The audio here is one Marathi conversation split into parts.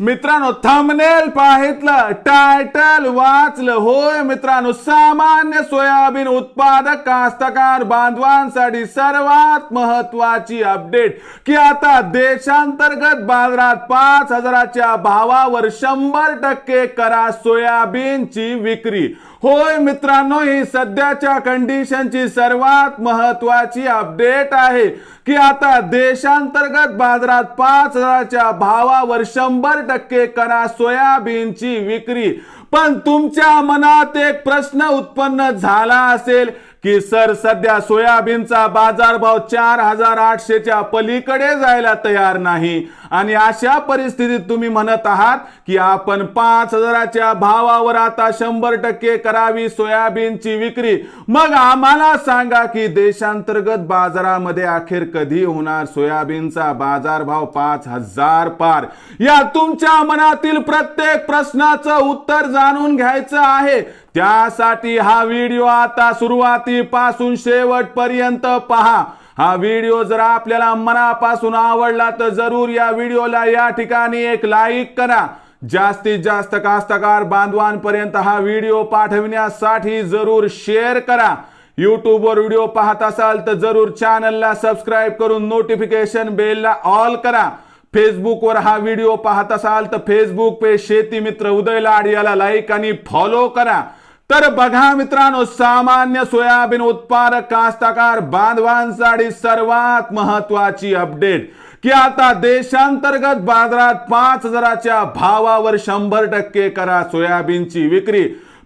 मित्रांनो थंबनेल पाहितलं टायटल वाचलं. होय मित्रांनो सामान्य सोयाबीन उत्पादक कास्तकार बांधवांसाठी सर्वात महत्वाची अपडेट की आता देशांतर्गत बाजारात पाच हजाराच्या भावावर शंभर टक्के करा सोयाबीनची विक्री. होय मित्रांनो ही सध्याच्या कंडिशनची सर्वात महत्वाची अपडेट आहे. की आता देशांतर्गत बाजारात पाच हजाराच्या भावावर शंभर टक्के करा सोयाबीनची विक्री. पण तुमच्या मनात एक प्रश्न उत्पन्न झाला असेल की सर सध्या सोयाबीनचा बाजारभाव चार हजार आठशेच्या पलीकडे जायला तयार नाही. आणि अशा परिस्थितीत तुम्ही म्हणत आहात की आपण पाच हजाराच्या भावावर आता शंभर टक्के करावी सोयाबीनची विक्री. मग आम्हाला सांगा की देशांतर्गत बाजारामध्ये अखेर कधी होणार सोयाबीनचा बाजारभाव पाच हजार पार? या तुमच्या मनातील प्रत्येक प्रश्नाचं उत्तर जाणून घ्यायचं आहे. त्यासाठी हा व्हिडिओ आता सुरुवातीपासून शेवटपर्यंत पहा. हा व्हिडिओ जर आपल्याला मनापासून आवडला तर जरूर या व्हिडिओला या ठिकाणी एक लाईक करा. जास्तीत जास्त कास्तकार बांधवांपर्यंत हा व्हिडिओ पाठविण्यासाठी जरूर शेअर करा. यूट्यूबवर व्हिडिओ पाहत असाल तर जरूर चॅनलला सबस्क्राईब करून नोटिफिकेशन बेलला ऑल करा. फेसबुकवर हा व्हिडिओ पाहत असाल तर फेसबुक पे शेती मित्र उदय लाड याला लाईक आणि फॉलो करा. तर बघा मित्रांनो सामान्य सोयाबीन उत्पादक कास्तकार बांधवांसाठी सर्वात महत्वाची अपडेट की आता देशांतर्गत बाजारात पाच हजाराच्या भावावर शंभर टक्के करा सोयाबीनची विक्री.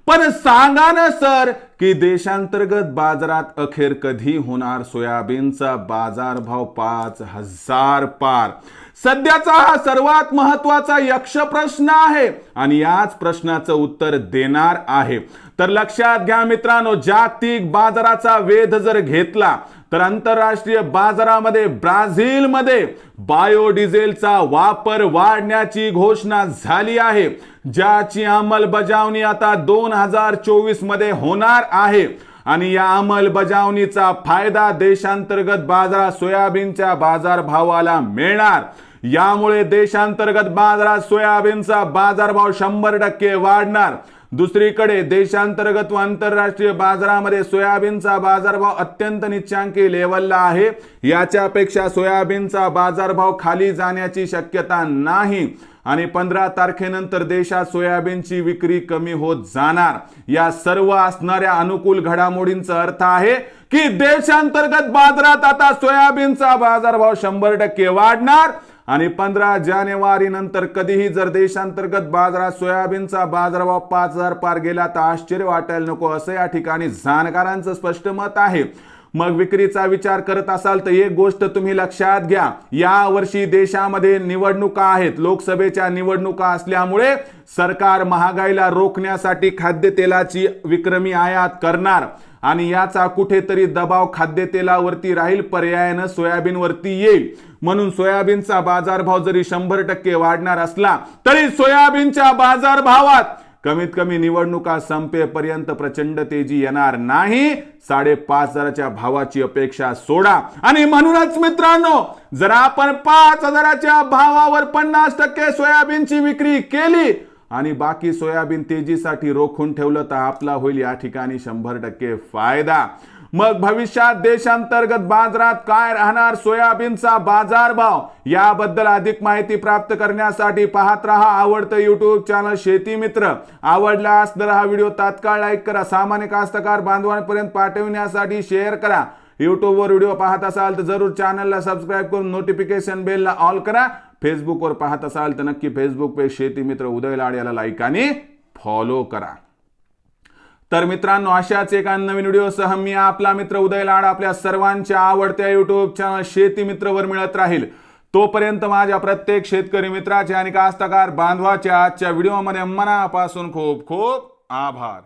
पण सांगा ना सर की देशांतर्गत बाजारात अखेर कधी होणार सोयाबीनचा बाजारभाव पाच हजार पार? सध्याचा हा सर्वात महत्त्वाचा यक्ष प्रश्न आहे आणि याच प्रश्नाचं उत्तर देणार आहे. तर लक्षात घ्या मित्रांनो जागतिक बाजाराचा वेध जर घेतला तर आंतरराष्ट्रीय बाजारामध्ये ब्राझीलमध्ये बायोडिझेलचा वापर वाढण्याची घोषणा झाली आहे ज्याची अंमलबजावणी आता दोन हजार चोवीसमध्ये होणार आहे. आणि या अंमलबजावणीचा फायदा देशांतर्गत बाजारात सोयाबीनच्या बाजारभावाला मिळणार. यामुळे देशांतर्गत बाजारात सोयाबीनचा बाजारभाव शंभर टक्के वाढणार. दुसरीकडे देशांतर्गत व आंतरराष्ट्रीय बाजारामध्ये सोयाबीनचा बाजारभाव अत्यंत निच्चांकी लेवलला आहे. याच्यापेक्षा सोयाबीनचा बाजारभाव खाली जाण्याची शक्यता नाही आणि पंधरा तारखेनंतर देशात सोयाबीनची विक्री कमी होत जाणार. या सर्व असणाऱ्या अनुकूल घडामोडींचा अर्थ आहे की देशांतर्गत बाजारात आता सोयाबीनचा बाजारभाव शंभर टक्के वाढणार. आणि पंधरा जानेवारी नंतर कधीही जर देशांतर्गत बाजारात सोयाबीनचा बाजारभाव पाच हजार पार गेला तर आश्चर्य वाटायला नको असं या ठिकाणी जाणकारांचं स्पष्ट मत आहे. मग विक्रीचा विचार करत असाल तर एक गोष्ट तुम्ही लक्षात घ्या या वर्षी देशामध्ये निवडणुका आहेत. लोकसभेच्या निवडणुका असल्यामुळे सरकार महागाईला रोखण्यासाठी खाद्यतेलाची विक्रमी आयात करणार. आणि याचा कुठेतरी दबाव खाद्यतेलावरती राहील पर्यायानं सोयाबीनवरती येईल. म्हणून सोयाबीनचा बाजारभाव जरी शंभर टक्के वाढणार असला तरी सोयाबीनच्या बाजारभावात कमीत कमी निवडणुका संपेपर्यंत प्रचंड तेजी येणार नाही. साडेपाच हजाराच्या भावाची अपेक्षा सोडा. आणि म्हणूनच मित्रांनो जर आपण पाच हजाराच्या भावावर पन्नास टक्के सोयाबीनची विक्री केली आणि बाकी सोयाबीन तेजीसाठी रोखून ठेवलं तर आपला होईल या ठिकाणी शंभर टक्के फायदा. मग भविष्यात देशांतर्गत बाजारात काय राहणार? सोयाबीनचा बाजारभाव? याबद्दल अधिक माहिती प्राप्त करण्यासाठी पाहत राहा आवडतं युट्यूब चॅनल शेती मित्र. आवडल्यास तर हा व्हिडिओ तात्काळ लाईक करा. सामान्य कास्तकार बांधवांपर्यंत पाठविण्यासाठी शेअर करा. युट्यूबवर व्हिडिओ पाहत असाल तर जरूर चॅनलला सबस्क्राईब करून नोटिफिकेशन बेलला ऑल करा. फेसबुकवर पाहत असाल तर नक्की फेसबुक पेज शेती मित्र उदय लाड याला लाईक आणि फॉलो करा. तर मित्रांनो अशाच एका नवीन व्हिडिओसह मी आपला मित्र उदय लाड आपल्या सर्वांच्या आवडत्या युट्यूब चॅनल शेती मित्रवर मिळत राहील. तोपर्यंत माझ्या प्रत्येक शेतकरी मित्राचे आणि कास्तकार बांधवाच्या आजच्या व्हिडिओमध्ये मनापासून खूप खूप आभार.